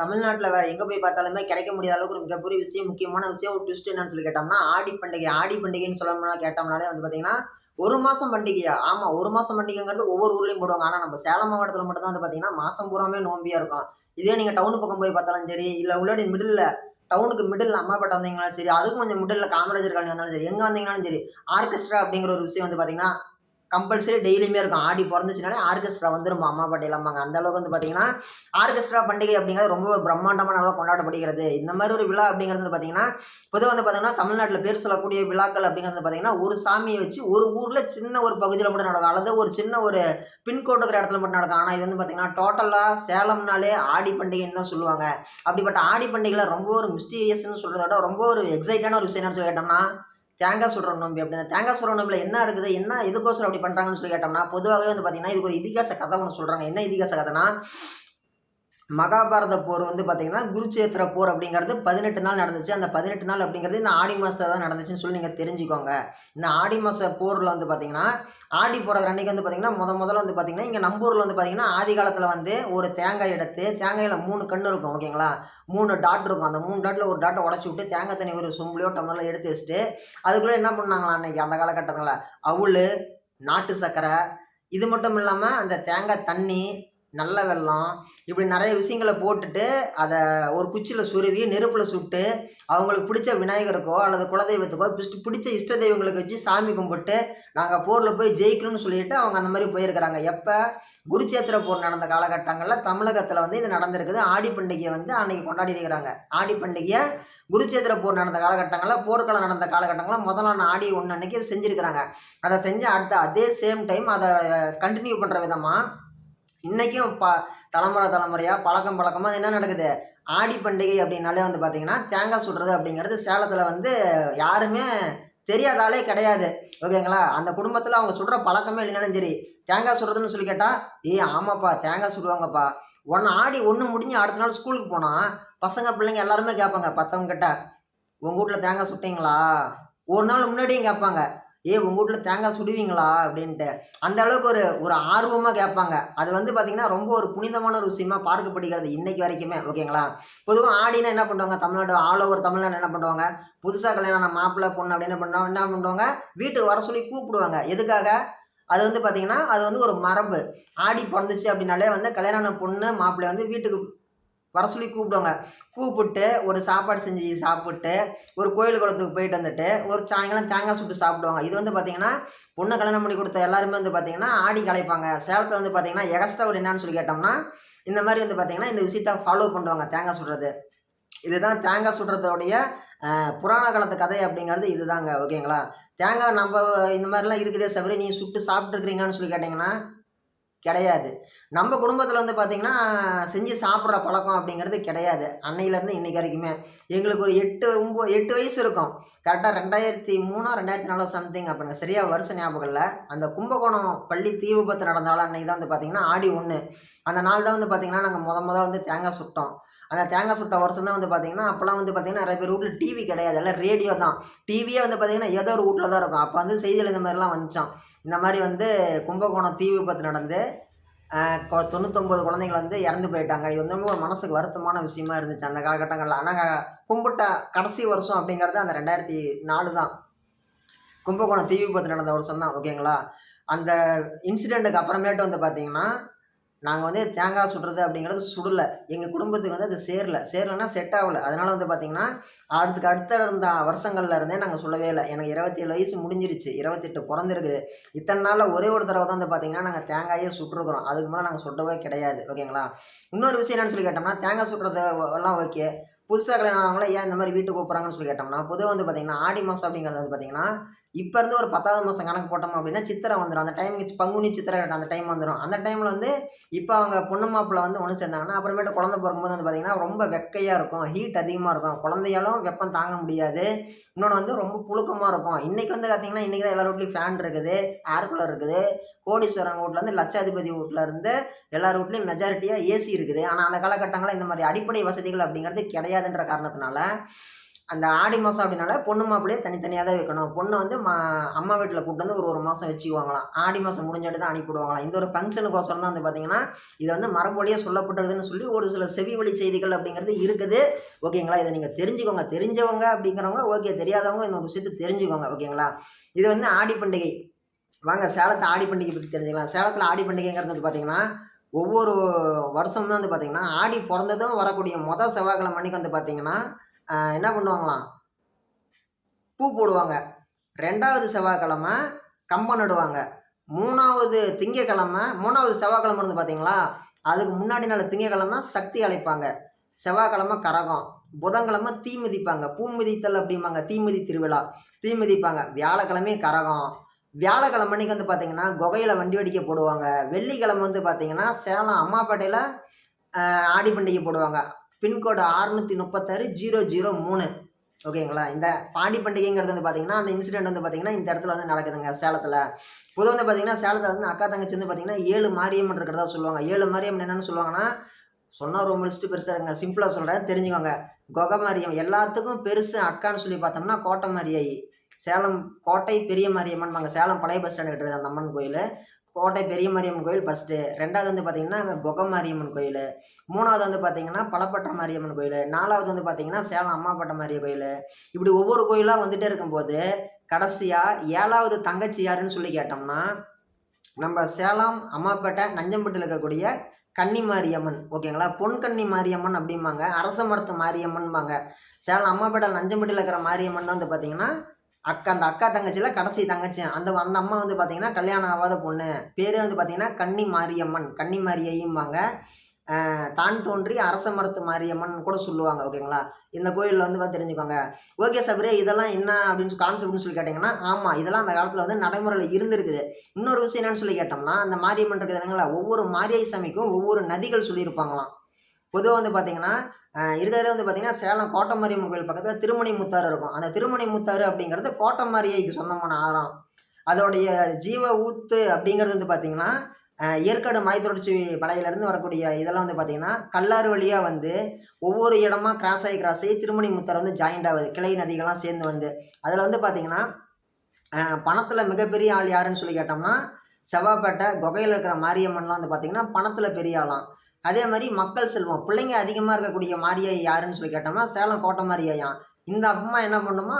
தமிழ்நாட்டில் வேறு எங்கே போய் பார்த்தாலுமே கிடைக்க முடியாத அளவுக்கு ஒரு மிகப்பெரிய விஷயம் முக்கியமான விஷயம் ஒரு ட்விஸ்ட் என்னன்னு சொல்லி கேட்டோம்னா ஆடி பண்டிகை. ஆடி பண்டிகைன்னு சொல்லணும்னா கேட்டோம்னாலே வந்து பார்த்தீங்கன்னா ஒரு மாதம் பண்டிகையா ஆமாம் ஒரு மாதம் பண்டிகைங்கிறது ஒவ்வொரு ஊர்லேயும் போடுவாங்க. ஆனால் நம்ம சேலம் மாவட்டத்தில் மட்டும் தான் வந்து பார்த்தீங்கன்னா மாதம் பூராமே நோம்பியாக இருக்கும். இதே நீங்கள் டவுன் பக்கம் போய் பார்த்தாலும் சரி இல்லை உள்ளாடி மிடில் டவுனுக்கு மிடில் அம்மாப்பேட்டை வந்தீங்கனாலும் சரி அதுக்கும் கொஞ்சம் மிடில் காமராஜர் காலனி வந்தாலும் சரி எங்கே வந்தீங்கனாலும் சரி ஆர்கெஸ்ட்ரா அப்படிங்கிற ஒரு விஷயம் வந்து பார்த்தீங்கன்னா கம்பல்சரி டெய்லியுமே இருக்கும். ஆடி பிறந்துச்சுனாலே ஆர்கெஸ்ட்ரா வந்துருமா? அம்மா பாட்டி இல்லாமாங்க அந்த அளவுக்கு வந்து பார்த்தீங்கன்னா ஆர்கெஸ்ட்ரா பண்டிகை அப்படிங்கிறது ரொம்ப பிரம்மாண்டமான நல்லா கொண்டாடப்படுகிறது. இந்த மாதிரி ஒரு விழா அப்படிங்கிறது வந்து பார்த்தீங்கன்னா பொதுவாக வந்து பார்த்தீங்கன்னா தமிழ்நாட்டில் பேர் சொல்லக்கூடிய விழாக்கள் அப்படிங்கிறது பார்த்தீங்கன்னா ஒரு சாமியை வச்சு ஒரு ஊரில் சின்ன ஒரு பகுதியில் மட்டும் நடக்கும். அல்லது ஒரு சின்ன ஒரு பின்கோடு இருக்கிற இடத்துல மட்டும் நடக்கும். ஆனால் இது வந்து பார்த்தீங்கன்னா டோட்டலாக சேலம்னாலே ஆடி பண்டிகைன்னு தான் சொல்லுவாங்க. அப்படிப்பட்ட ஆடி பண்டிகையில் ரொம்ப ஒரு மிஸ்டீரியஸ்ன்னு சொல்கிறத விட ரொம்ப ஒரு எக்ஸைட்டான ஒரு விஷயம் என்னன்னு சொல்லி கேட்டோம்னா தேங்காய் சுடுற நோம்பி அப்படி அந்த தேங்காய் சுடுற நோம்பில் என்ன இருக்குது? என்ன எதுக்கோசரம் அப்படி பண்ணுறாங்கன்னு சொல்லி கேட்டோம்னா பொதுவாகவே வந்து பார்த்தீங்கன்னா இதுக்கு ஒரு இதிகாச கதை ஒன்று சொல்கிறாங்க என்ன இதிகாச கதைனா மகாபாரத போர் வந்து பார்த்தீங்கன்னா குருச்சேத்திர போர் அப்படிங்கிறது பதினெட்டு நாள் நடந்துச்சு. அந்த பதினெட்டு நாள் அப்படிங்கிறது இந்த ஆடி மாதத்தில் தான் நடந்துச்சுன்னு சொல்லி நீங்கள் தெரிஞ்சுக்கோங்க. இந்த ஆடி மாத போரில் வந்து பார்த்தீங்கன்னா ஆடி போகிற அன்றைக்கி வந்து பார்த்தீங்கன்னா முத முதல்ல வந்து பார்த்தீங்கன்னா இங்கே நம்பூரில் வந்து பார்த்தீங்கன்னா ஆதி காலத்தில் வந்து ஒரு தேங்காய் எடுத்து தேங்காயில் மூணு கன்று இருக்கும் ஓகேங்களா? மூணு டாட் இருக்கும். அந்த மூணு டாட்டில் ஒரு டாட்டை உடச்சி விட்டு தேங்காய் தண்ணி ஒரு சொம்புலையோ டம்ளரில் எடுத்து வச்சுட்டு அதுக்குள்ளே என்ன பண்ணாங்களா அன்றைக்கி அந்த காலகட்டத்தில் அவுள் நாட்டு சர்க்கரை இது மட்டும் இல்லாமல் அந்த தேங்காய் தண்ணி நல்ல வெள்ளம். இப்படி நிறைய விஷயங்களை போட்டுட்டு அதை ஒரு குச்சியில் சுருவி நெருப்பில் சுட்டு அவங்களுக்கு பிடிச்ச விநாயகருக்கோ அல்லது குலதெய்வத்துக்கோ பிடிச்ச பிடிச்ச இஷ்ட தெய்வங்களுக்கு வச்சு சாமி கும்பிட்டு நாங்கள் போரில் போய் ஜெயிக்கணும்னு சொல்லிட்டு அவங்க அந்த மாதிரி போயிருக்கிறாங்க. எப்போ? குருச்சேத்திர போர் நடந்த காலகட்டங்களில் தமிழகத்தில் வந்து இது நடந்திருக்குது. ஆடி பண்டிகையை வந்து அன்னைக்கு கொண்டாடி இருக்கிறாங்க ஆடி பண்டிகையை குருச்சேத்திர போர் நடந்த காலகட்டங்களில் போர்க்களம் நடந்த காலகட்டங்களில் முதல்ல நான் ஆடி ஒன்று அன்னைக்கு அதை செஞ்சுருக்கிறாங்க. அதை செஞ்சு அடுத்த அதே சேம் டைம் அதை கண்டினியூ பண்ணுற விதமாக இன்றைக்கும் ப தலைமுறை தலைமுறையாக பழக்கம் பழக்கமாக என்ன நடக்குது? ஆடி பண்டிகை அப்படின்னாலே வந்து பார்த்திங்கன்னா தேங்காய் சுடுறது அப்படிங்கிறது சேலத்தில் வந்து யாருமே தெரியாத ஆளே கிடையாது. ஓகேங்களா அந்த குடும்பத்தில் அவங்க சுடுற பழக்கமே இல்லைனாலும் சரி தேங்காய் சுடுறதுன்னு சொல்லி கேட்டால் ஏய் ஆமாப்பா தேங்காய் சுடுவாங்கப்பா. ஒன்று ஆடி ஒன்று முடிஞ்சு அடுத்த நாள் ஸ்கூலுக்கு போனால் பசங்க பிள்ளைங்க எல்லாருமே கேட்பாங்க பத்தவங்க கிட்ட உங்கள் வீட்டில் தேங்காய் சுட்டிங்களா? ஒரு நாள் முன்னாடியும் கேட்பாங்க ஏ உங்கள் வீட்டில் தேங்காய் சுடுவீங்களா? அப்படின்ட்டு. அந்த அளவுக்கு ஒரு ஒரு ஆர்வமாக கேட்பாங்க. அது வந்து பார்த்திங்கன்னா ரொம்ப ஒரு புனிதமான ஒரு விஷயமா பார்க்கப்படுகிறது இன்றைக்கு வரைக்குமே ஓகேங்களா? பொதுவாக ஆடினா என்ன பண்ணுவாங்க? தமிழ்நாடு ஆல் ஓவர் தமிழ்நாடு என்ன பண்ணுவாங்க? புதுசாக கல்யாணம் மாப்பிள்ளை பொண்ணு அப்படின்னு என்ன பண்ணுவாங்க? என்ன பண்ணுவாங்க? வீட்டுக்கு வர சொல்லி கூப்பிடுவாங்க. எதுக்காக? அது வந்து பார்த்திங்கன்னா அது வந்து ஒரு மரபு. ஆடி பிறந்துச்சு அப்படின்னாலே வந்து கல்யாணம் பொண்ணு மாப்பிள்ளை வந்து வீட்டுக்கு வர சொல்லி கூப்பிடுவாங்க. கூப்பிட்டு ஒரு சாப்பாடு செஞ்சு சாப்பிட்டு ஒரு கோயில் குளத்துக்கு போயிட்டு வந்துட்டு ஒரு சாயங்காலம் தேங்காய் சுட்டு சாப்பிடுவாங்க. இது வந்து பார்த்திங்கன்னா பொண்ணை கல்யாணம் பண்ணி கொடுத்த எல்லாருமே வந்து பார்த்திங்கன்னா ஆடி கலைப்பாங்க. சேலத்தில் வந்து பார்த்திங்கன்னா எக்ஸ்ட்ரா ஒரு என்னன்னு சொல்லி கேட்டோம்னா இந்த மாதிரி வந்து பார்த்திங்கன்னா இந்த விஷயத்த ஃபாலோ பண்ணுவாங்க தேங்காய் சுடுறது. இதுதான் தேங்காய் சுடுறதோடைய புராண காலத்து கதை அப்படிங்கிறது இதுதாங்க. ஓகேங்களா? தேங்காய் நம்ம இந்த மாதிரிலாம் இருக்குதே சவரி நீ சுட்டு சாப்பிட்ருக்கிறீங்கன்னு சொல்லி கேட்டிங்கன்னா கிடையாது. நம்ம குடும்பத்தில் வந்து பார்த்திங்கன்னா செஞ்சு சாப்பிட்ற பழக்கம் அப்படிங்கிறது கிடையாது. அன்னையிலேருந்து இன்னைக்கு வரைக்குமே. எங்களுக்கு ஒரு எட்டு ஒம்பது எட்டு வயசு இருக்கும். கரெக்டாக ரெண்டாயிரத்தி மூணோ ரெண்டாயிரத்தி நாலோ சம்திங் அப்படிங்க சரியாக வருஷ ஞாபகம் இல்லை. அந்த கும்பகோணம் பள்ளி தீ விபத்து நடந்தாலும் அன்னைக்கு தான் வந்து பார்த்திங்கன்னா ஆடி ஒன்று அந்த நாள் தான் வந்து பார்த்திங்கன்னா நாங்கள் முத முதல்ல வந்து தேங்காய் சுட்டோம். அந்த தேங்காய் சுட்ட வருஷம் தான் வந்து பார்த்திங்கன்னா அப்போலாம் வந்து பார்த்திங்கன்னா நிறைய பேர் வீட்டில் டிவி கிடையாது. எல்லாம் ரேடியோ தான். டிவியே வந்து பார்த்திங்கன்னா ஏதோ ஒரு வீட்டில் தான் இருக்கும். அப்போ வந்து செய்தியில் இந்த மாதிரிலாம் வந்துச்சான் இந்த மாதிரி வந்து கும்பகோணம் தீ விபத்து நடந்து கொ- தொண்ணூத்தொம்பது குழந்தைங்க வந்து இறந்து போயிட்டாங்க. இது வந்து ரொம்ப ஒரு மனசுக்கு வருத்தமான விஷயமா இருந்துச்சு அந்த காலகட்டங்களில். ஆனால் கும்பிட்ட கடைசி வருஷம் அப்படிங்கிறது அந்த ரெண்டாயிரத்தி நாலு தான். கும்பகோணம் தீ விபத்து நடந்த வருஷம் தான் ஓகேங்களா? அந்த இன்சிடெண்ட்டுக்கு அப்புறமேட்டு வந்து பார்த்தீங்கன்னா நாங்கள் வந்து தேங்காய் சுடுறது அப்படிங்கிறது சுடலை. எங்கள் குடும்பத்துக்கு வந்து அது சேரல. சேரலைன்னா செட் ஆகல. அதனால் வந்து பார்த்திங்கன்னா அடுத்துக்கு அடுத்த இருந்த வருஷங்கள்ல இருந்தே நாங்கள் சொல்லவே இல்லை. எனக்கு இருபத்தி ஏழு வயசு முடிஞ்சிருச்சு. இருபத்தெட்டு பிறந்திருக்குது. இத்தனை நாளில் ஒரே ஒரு தடவை தான் வந்து பார்த்தீங்கன்னா நாங்கள் தேங்காயே சுட்டுருக்குறோம். அதுக்கு மேலே நாங்கள் சுட்டவே கிடையாது. ஓகேங்களா? இன்னொரு விஷயம் என்னன்னு சொல்லி கேட்டோம்னா தேங்காய் சுடுறது எல்லாம் ஓகே புதுசாக கல்யாணம் ஆனவங்கள ஏன் இந்த மாதிரி வீட்டுக்கு கூப்பிட்றாங்கன்னு சொல்லி கேட்டோம்னா பொதுவாக வந்து பார்த்தீங்கன்னா ஆடி மாதம் அப்படிங்கிறது வந்து பார்த்திங்கன்னா இப்போ இருந்து ஒரு பத்தாவது மாதம் கணக்கு போட்டோம் அப்படின்னா சித்திரை வந்துடும் அந்த டைமுக்கு பங்குனி சித்திரை அந்த டைம் வந்துடும் அந்த டைமில் வந்து இப்போ அவங்க பொண்ணு மாப்பிள்ளை வந்து ஒன்று சேர்ந்தாங்கன்னா அப்புறமேட்டு குழந்தை பிறக்கும்போது வந்து பார்த்தீங்கன்னா ரொம்ப வெக்கையாக இருக்கும். ஹீட் அதிகமாக இருக்கும். குழந்தையாலும் வெப்பம் தாங்க முடியாது. இன்னொன்று வந்து ரொம்ப புழுக்கமாக இருக்கும். இன்றைக்கி வந்து பார்த்தீங்கன்னா இன்றைக்கி தான் எல்லார் வீட்லேயும் ஃபேன் இருக்குது. ஏர் கூலர் இருக்குது. கோடீஸ்வரங்க வீட்டில் லட்சாதிபதி வீட்டில் எல்லார் வீட்லேயும் மெஜாரிட்டியாக ஏசி இருக்குது. ஆனால் அந்த காலகட்டங்களில் இந்த மாதிரி அடிப்படை வசதிகள் அப்படிங்கிறது கிடையாதுன்ற காரணத்தினால அந்த ஆடி மாதம் அப்படின்னால பொண்ணு மாப்பிள்ளையே தனித்தனியாக தான் வைக்கணும். பொண்ணை வந்து மா அம்மா வீட்டில் கூப்பிட்டு வந்து ஒரு ஒரு மாதம் வச்சுக்குவாங்களாம். ஆடி மாதம் முடிஞ்சோட்டு தான் அனுப்பிவிடுவாங்களாம். இந்த ஒரு ஃபங்க்ஷனுக்கோசரம் தான் வந்து பார்த்தீங்கன்னா இது வந்து மரபொழியாக சொல்லப்பட்டதுன்னு சொல்லி ஒரு சில செவி வழி செய்திகள் அப்படிங்கிறது இருக்குது. ஓகேங்களா? இதை நீங்கள் தெரிஞ்சுக்கோங்க. தெரிஞ்சவங்க அப்படிங்கிறவங்க ஓகே. தெரியாதவங்க இன்னொரு விஷயத்தை தெரிஞ்சுக்கோங்க. ஓகேங்களா? இது வந்து ஆடி பண்டிகை. வாங்க சேலத்தை ஆடி பண்டிகை பற்றி தெரிஞ்சுக்கலாம். சேலத்தில் ஆடி பண்டிகைங்கிறது வந்து பார்த்தீங்கன்னா ஒவ்வொரு வருஷமும் வந்து பார்த்திங்கன்னா ஆடி பிறந்ததும் வரக்கூடிய மொதல் செவ்வாய்க்கிழமை மணிக்கு வந்து பார்த்திங்கன்னா என்ன பண்ணுவாங்களாம்? பூ போடுவாங்க. ரெண்டாவது செவ்வாய்க்கிழமை கம்பம் நடுவாங்க. மூணாவது திங்கக்கிழமை மூணாவது செவ்வாய்க்கிழமை இருந்து பார்த்தீங்களா அதுக்கு முன்னாடி நாள் திங்கக்கிழமை சக்தி அழைப்பாங்க. செவ்வாய்க்கிழமை கரகம் புதன்கிழமை தீ மிதிப்பாங்க. பூ மிதித்தல் அப்படிம்பாங்க. தீமிதி திருவிழா. தீ மிதிப்பாங்க. வியாழக்கிழமை கரகம். வியாழக்கிழமை அன்னைக்கு வந்து பார்த்தீங்கன்னா குகையில் வண்டி வெடிக்க போடுவாங்க. வெள்ளிக்கிழமை வந்து பார்த்தீங்கன்னா சேலம் அம்மாப்பேட்டையில் ஆடி பண்டிகை போடுவாங்க. பின்கோடு அறுநூற்றி முப்பத்தாறு ஜீரோ ஜீரோ மூணு. ஓகேங்களா? இந்த பாண்டி பண்டிகைங்கிறது வந்து பார்த்தீங்கன்னா அந்த இன்சிடென்ட் வந்து பார்த்தீங்கன்னா இந்த இடத்துல வந்து நடக்குதுங்க சேலத்தில். பொதுவாக வந்து பார்த்தீங்கன்னா சேலத்தில் வந்து அக்கா தங்கச்சி வந்து பார்த்தீங்கன்னா ஏழு மாரியம்மன் இருக்கிறதா சொல்லுவாங்க. ஏழு மாரியம்மன் என்னென்னு சொல்லுவாங்கன்னா சொன்னால் ரொம்ப லிஸ்ட்டு பெருசாக இருங்க சிம்பிளாக சொல்கிறேன் தெரிஞ்சுக்கோங்க. கொகை மாரியம் எல்லாத்துக்கும் பெருசு அக்கான்னு சொல்லி பார்த்தோம்னா கோட்டை மாரியாயி. சேலம் கோட்டை பெரிய மாரியம்மன் சேலம் பழைய பஸ் ஸ்டாண்டு கிட்ட அந்த அம்மன் கோயில். கோட்டை பெரிய மாரியம்மன் கோயில் ஃபஸ்ட்டு ரெண்டாவது வந்து பார்த்தீங்கன்னா அங்கே கொகை மாரியம்மன் கோயில். மூணாவது வந்து பார்த்தீங்கன்னா பலப்பட்ட மாரியம்மன் கோயில். நாலாவது வந்து பார்த்தீங்கன்னா சேலம் அம்மாப்பட்ட மாரிய கோயில். இப்படி ஒவ்வொரு கோயிலாக வந்துட்டே இருக்கும்போது கடைசியாக ஏழாவது தங்கச்சி யாருன்னு சொல்லி கேட்டோம்னா நம்ம சேலம் அம்மாப்பேட்டை நஞ்சம்பட்டில் இருக்கக்கூடிய கன்னி மாரியம்மன் ஓகேங்களா? பொன் கன்னி மாரியம்மன் அப்படிம்பாங்க. அரச மரத்து மாரியம்மன்பாங்க. சேலம் அம்மாப்பேட்டை நஞ்சம்பட்டியில் இருக்கிற மாரியம்மன் தான் வந்து பார்த்தீங்கன்னா அக்கா அந்த அக்கா தங்கச்சியில் கடைசி தங்கச்சி. அந்த அந்த அம்மா வந்து பார்த்தீங்கன்னா கல்யாணம் ஆகாத பொண்ணு. பேர் வந்து பார்த்தீங்கன்னா கன்னி மாரியம்மன். கன்னி மாரியையும்பாங்க. தான் தோன்றி அரச மரத்து மாரியம்மன் கூட சொல்லுவாங்க ஓகேங்களா? இந்த கோயிலில் வந்து பார்த்து தெரிஞ்சுக்கோங்க. ஓகே சபரே இதெல்லாம் என்ன அப்படின்னு கான்செப்ட்னு சொல்லி கேட்டிங்கன்னா ஆமாம் இதெல்லாம் அந்த காலத்தில் வந்து நடைமுறையில் இருந்திருக்குது. இன்னொரு விஷயம் என்னன்னு சொல்லி கேட்டோம்னா அந்த மாரியம்மன் இருக்குது இல்லைங்களா ஒவ்வொரு மாரியை சாமிக்கும் ஒவ்வொரு நதிகள் சொல்லியிருப்பாங்களாம். பொதுவாக வந்து பார்த்தீங்கன்னா இருக்கிறதுல வந்து பார்த்தீங்கன்னா சேலம் கோட்டமாரியம்மன் கோயில் பக்கத்தில் திருமணி முத்தாறு இருக்கும். அந்த திருமணி முத்தாறு அப்படிங்கிறது கோட்டமாரியைக்கு சொந்தமான ஆறாம். அதோடைய ஜீவ ஊத்து அப்படிங்கிறது வந்து பார்த்தீங்கன்னா ஏற்காடு மலை தொடர்ச்சி மலையிலேருந்து வரக்கூடிய இதெல்லாம் வந்து பார்த்தீங்கன்னா கல்லாறு வழியாக வந்து ஒவ்வொரு இடமா கிராஸ் ஆகி கிராஸ் ஆகி திருமணி முத்தாறு வந்து ஜாயிண்ட் ஆகுது. கிளை நதிகள்லாம் சேர்ந்து வந்து. அதில் வந்து பார்த்தீங்கன்னா பணத்தில் மிகப்பெரிய ஆள் யாருன்னு சொல்லி கேட்டோம்னா செவ்வாப்பேட்டை குகையில் இருக்கிற மாரியம்மன்லாம் வந்து பார்த்தீங்கன்னா பணத்தில் பெரிய ஆளாம். அதே மாதிரி மக்கள் செல்வம். பிள்ளைங்க அதிகமாக இருக்கக்கூடிய மாரியாய் யாருன்னு சொல்லி கேட்டோம்னா சேலம் கோட்டை மாரியாயாம் இந்த அம்மா என்ன பண்ணுமா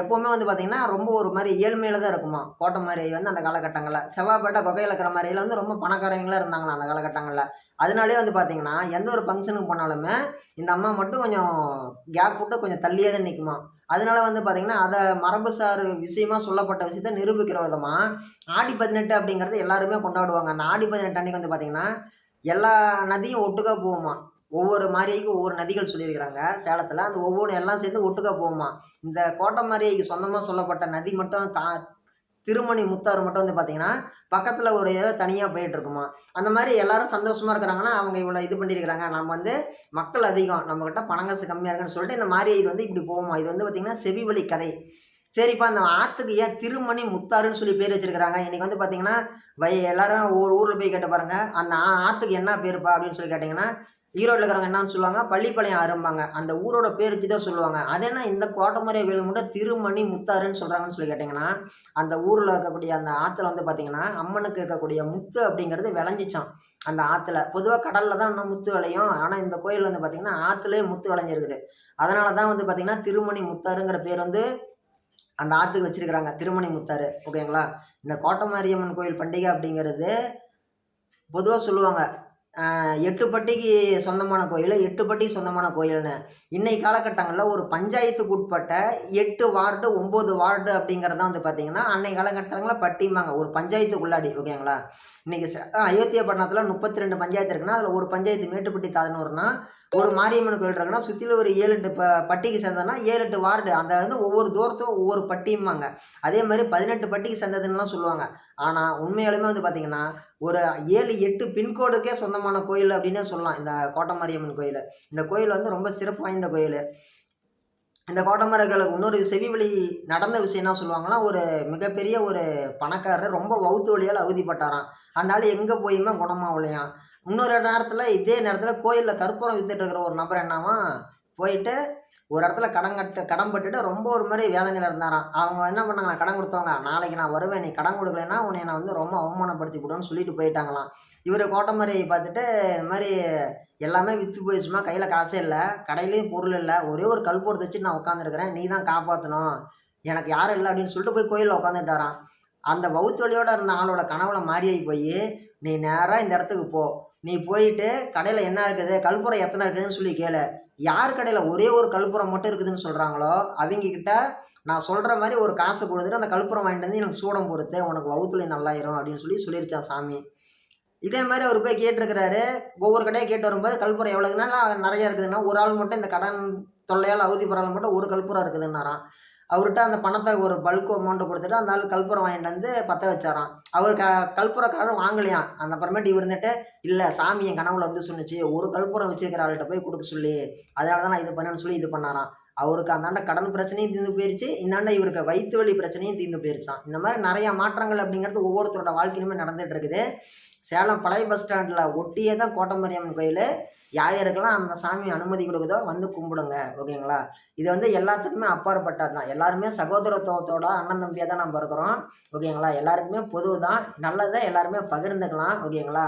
எப்போவுமே வந்து பார்த்தீங்கன்னா ரொம்ப ஒரு மாதிரி ஏழ்மையில் தான் இருக்குமா. கோட்டை மாரியாய் வந்து அந்த காலகட்டங்களில். செவ்வாய்பேட்டை குகையில் இருக்கிற மாதிரியில் வந்து ரொம்ப பணக்காரவங்களாக இருந்தாங்களா அந்த காலகட்டங்களில். அதனாலே வந்து பார்த்தீங்கன்னா எந்த ஒரு ஃபங்க்ஷனுக்கு போனாலுமே இந்த அம்மா மட்டும் கொஞ்சம் கேப் விட்டு கொஞ்சம் தள்ளியே தான் நிற்குமா அதனால வந்து பார்த்திங்கன்னா அதை மரபுசார் விஷயமா சொல்லப்பட்ட விஷயத்த நிரூபிக்கிற விதமாக ஆடி பதினெட்டு அப்படிங்கிறது எல்லாருமே கொண்டாடுவாங்க. அந்த ஆடி பதினெட்டு அன்னைக்கு வந்து பார்த்தீங்கன்னா எல்லா நதியும் ஒட்டுக்கா போகுமா? ஒவ்வொரு மாரியைக்கும் ஒவ்வொரு நதிகள் சொல்லியிருக்கிறாங்க சேலத்தில். அந்த ஒவ்வொன்று எல்லாம் சேர்ந்து ஒட்டுக்கா போகுமா? இந்த கோட்டை மாரியைக்கு சொந்தமாக சொல்லப்பட்ட நதி மட்டும் தா திருமணி முத்தாறு மட்டும் வந்து பார்த்தீங்கன்னா பக்கத்தில் ஒரு ஏதோ தனியாக போயிட்டு இருக்குமா அந்த மாதிரி எல்லாரும் சந்தோஷமாக இருக்கிறாங்கன்னா அவங்க இவ்வளோ இது பண்ணியிருக்கிறாங்க. நம்ம வந்து மக்கள் அதிகம் நம்மக்கிட்ட பணங்காசு கம்மியாக இருக்குன்னு சொல்லிட்டு இந்த மாரியை இது வந்து இப்படி போகுமா? இது வந்து பார்த்திங்கன்னா செவி வழி கதை. சரிப்பா அந்த ஆற்றுக்கு ஏன் திருமணி முத்தாறுன்னு சொல்லி பேர் வச்சிருக்கிறாங்க? இன்றைக்கி வந்து பார்த்தீங்கன்னா வை எல்லாரும் ஒவ்வொரு ஊரில் போய் கேட்ட பாருங்க. அந்த ஆற்றுக்கு என்ன பேருப்பா அப்படின்னு சொல்லி கேட்டிங்கன்னா ஈரோட்டில் இருக்கிறவங்க என்னன்னு சொல்லுவாங்க? பள்ளிப்பாளையம் ஆரம்பாங்க அந்த ஊரோட பேர் வச்சு தான் சொல்லுவாங்க. அது என்ன இந்த கோட்டமரை வேல் மட்டும் திருமணி முத்தாறுன்னு சொல்கிறாங்கன்னு சொல்லி கேட்டிங்கன்னா அந்த ஊரில் இருக்கக்கூடிய அந்த ஆற்றுல வந்து பார்த்திங்கன்னா அம்மனுக்கு இருக்கக்கூடிய முத்து அப்படிங்கிறது விளைஞ்சிச்சான் அந்த ஆற்றுல பொதுவாக கடலில் தான் இன்னும் முத்து விளையும். ஆனால் இந்த கோயில் வந்து பார்த்தீங்கன்னா ஆற்றுலேயே முத்து விளைஞ்சிருக்குது. அதனால தான் வந்து பார்த்திங்கன்னா திருமணி முத்தாருங்கிற பேர் வந்து அந்த ஆற்றுக்கு வச்சுருக்கிறாங்க. திருமணி முத்தாறு. ஓகேங்களா? இந்த கோட்டமாரியம்மன் கோயில் பண்டிகை அப்படிங்கிறது பொதுவாக சொல்லுவாங்க. எட்டுப்பட்டிக்கு எட்டு பட்டிக்கு சொந்தமான கோயில் எட்டு பட்டிக்கு சொந்தமான கோயில்னு. இன்னைக்கு காலகட்டங்களில் ஒரு பஞ்சாயத்துக்கு உட்பட்ட எட்டு வார்டு ஒம்பது வார்டு அப்படிங்கிறது தான் வந்து பார்த்தீங்கன்னா அன்னைக்கு காலகட்டங்களில் பட்டிம்பாங்க. ஒரு பஞ்சாயத்துக்குள்ளாடி ஓகேங்களா? இன்றைக்கி அயோத்தியா பட்டணத்தில் முப்பத்தி ரெண்டு பஞ்சாயத்து இருக்குன்னா அதில் ஒரு பஞ்சாயத்து மேட்டுப்பட்டி தாதனூர்னா ஒரு மாரியம்மன் கோயில் இருக்குன்னா சுற்றில ஒரு ஏழு எட்டு ப பட்டிக்கு சேர்ந்ததுன்னா ஏழு எட்டு வார்டு. அந்த வந்து ஒவ்வொரு தூரத்தும் ஒவ்வொரு பட்டியும்பாங்க அதே மாதிரி பதினெட்டு பட்டிக்கு சேர்ந்ததுன்னுலாம் சொல்லுவாங்க. ஆனால் உண்மையாலுமே வந்து பார்த்திங்கன்னா ஒரு ஏழு எட்டு பின்கோடுக்கே சொந்தமான கோயில் அப்படின்னே சொல்லலாம். இந்த கோட்டை மாரியம்மன் கோயில். இந்த கோயில் வந்து ரொம்ப சிறப்பு வாய்ந்த கோயில். இந்த கோட்டமரங்களுக்கு இன்னொரு செவி வழி நடந்த விஷயம் என்ன சொல்லுவாங்கன்னா ஒரு மிகப்பெரிய ஒரு பணக்காரர் ரொம்ப வவுத்து வழியால் அவதிப்பட்டாராம். அந்த ஆள் எங்கே போயுமே குணமாகலையாம். இன்னொரு நேரத்தில் இதே நேரத்தில் கோயிலில் கற்பூரம் வித்துட்டு இருக்கிற ஒரு நபர் என்னவா போயிட்டு ஒரு இடத்துல கடன் கட்டு கடன் பட்டுட்டு ரொம்ப ஒரு மாதிரி வேதனையில் இருந்தாராம். அவங்க என்ன பண்ணாங்க கடன் கொடுத்தவங்க நாளைக்கு நான் வருவேன் நீ கடன் கொடுக்கலன்னா உன்னை நான் வந்து ரொம்ப அவமானப்படுத்தி விடுவேன்னு சொல்லிட்டு போயிட்டாங்களாம். இவர் கோட்டமாரி பார்த்துட்டு இந்த மாதிரி எல்லாமே விற்று போயிடுச்சுமா கையில் காசே இல்லை கடையிலையும் பொருள் இல்லை ஒரே ஒரு கல்போர்டு வச்சு நான் உட்காந்துருக்கிறேன் நீ தான் காப்பாற்றணும் எனக்கு யாரும் இல்லை அப்படின்னு சொல்லிட்டு போய் கோயிலில் உட்காந்துட்டாராம் அந்த வவுத்து இருந்த ஆளோட கனவுல மாறியாகி போய் நீ நேராக இந்த இடத்துக்கு போ. நீ போயிட்டு கடையில் என்ன இருக்குது? கல்புரம் எத்தனை இருக்குதுன்னு சொல்லி கேளு. யார் கடையில் ஒரே ஒரு கல்புரம் மட்டும் இருக்குதுன்னு சொல்கிறாங்களோ அவங்கக்கிட்ட நான் சொல்கிற மாதிரி ஒரு காசு கொடுத்துட்டு அந்த கல்புரம் வாங்கிட்டு வந்து எனக்கு சூடம் பொறுத்து உனக்கு வகுத்துலேயே நல்லாயிரும் அப்படின்னு சொல்லி சொல்லிருச்சான் சாமி. இதே மாதிரி அவர் போய் கேட்டிருக்கிறாரு. ஒவ்வொரு கடையாக கேட்டு வரும்போது கல்புரம் எவ்வளோக்குன்னா நிறைய இருக்குதுன்னா ஒரு ஆள் மட்டும் இந்த கடன் தொல்லையால் அவதிப்படுறாள் மட்டும் ஒரு கல்புரம் இருக்குதுன்னாராம். அவர்கிட்ட அந்த பணத்தை ஒரு பல்க் அமௌண்ட்டை கொடுத்துட்டு அந்த ஆள் கல்புரம் வாங்கிட்டு வந்து பற்ற வச்சாராம். அவர் க கல்புரக்காரர் வாங்கலையாம் அந்த அப்புறமேட்டு இவர் இருந்துட்டு இல்லை சாமி என் கனவுல வந்து சொன்னுச்சு. ஒரு கல்புரம் வச்சிருக்கிற ஆள்கிட்ட போய் கொடுக்க சொல்லி. அதனால தான் நான் இது பண்ணேன்னு சொல்லி இது பண்ணாராம். அவருக்கு அந்தாண்ட கடன் பிரச்சனையும் தீர்ந்து போயிருச்சு. இந்தாண்ட இவருக்கு வயிற்று வலி பிரச்சனையும் தீர்ந்து போயிருச்சான் இந்த மாதிரி நிறைய மாற்றங்கள் அப்படிங்கிறது ஒவ்வொருத்தரோட வாழ்க்கையிலுமே நடந்துகிட்டு இருக்குது. சேலம் பழைய பஸ் ஸ்டாண்டில் ஒட்டியே தான் கோட்டமரியம்மன் கோயில். யார் யாருக்கெல்லாம் அந்த சாமி அனுமதி கொடுக்குதோ வந்து கும்பிடுங்க ஓகேங்களா? இது வந்து எல்லாத்துக்குமே அப்பாற்பட்டது தான். எல்லாருமே சகோதரத்துவத்தோட அண்ணன் தம்பியாக தான் நம்ம இருக்கிறோம் ஓகேங்களா? எல்லாருக்குமே பொதுவு தான் நல்லதை எல்லாருமே பகிர்ந்துக்கலாம் ஓகேங்களா?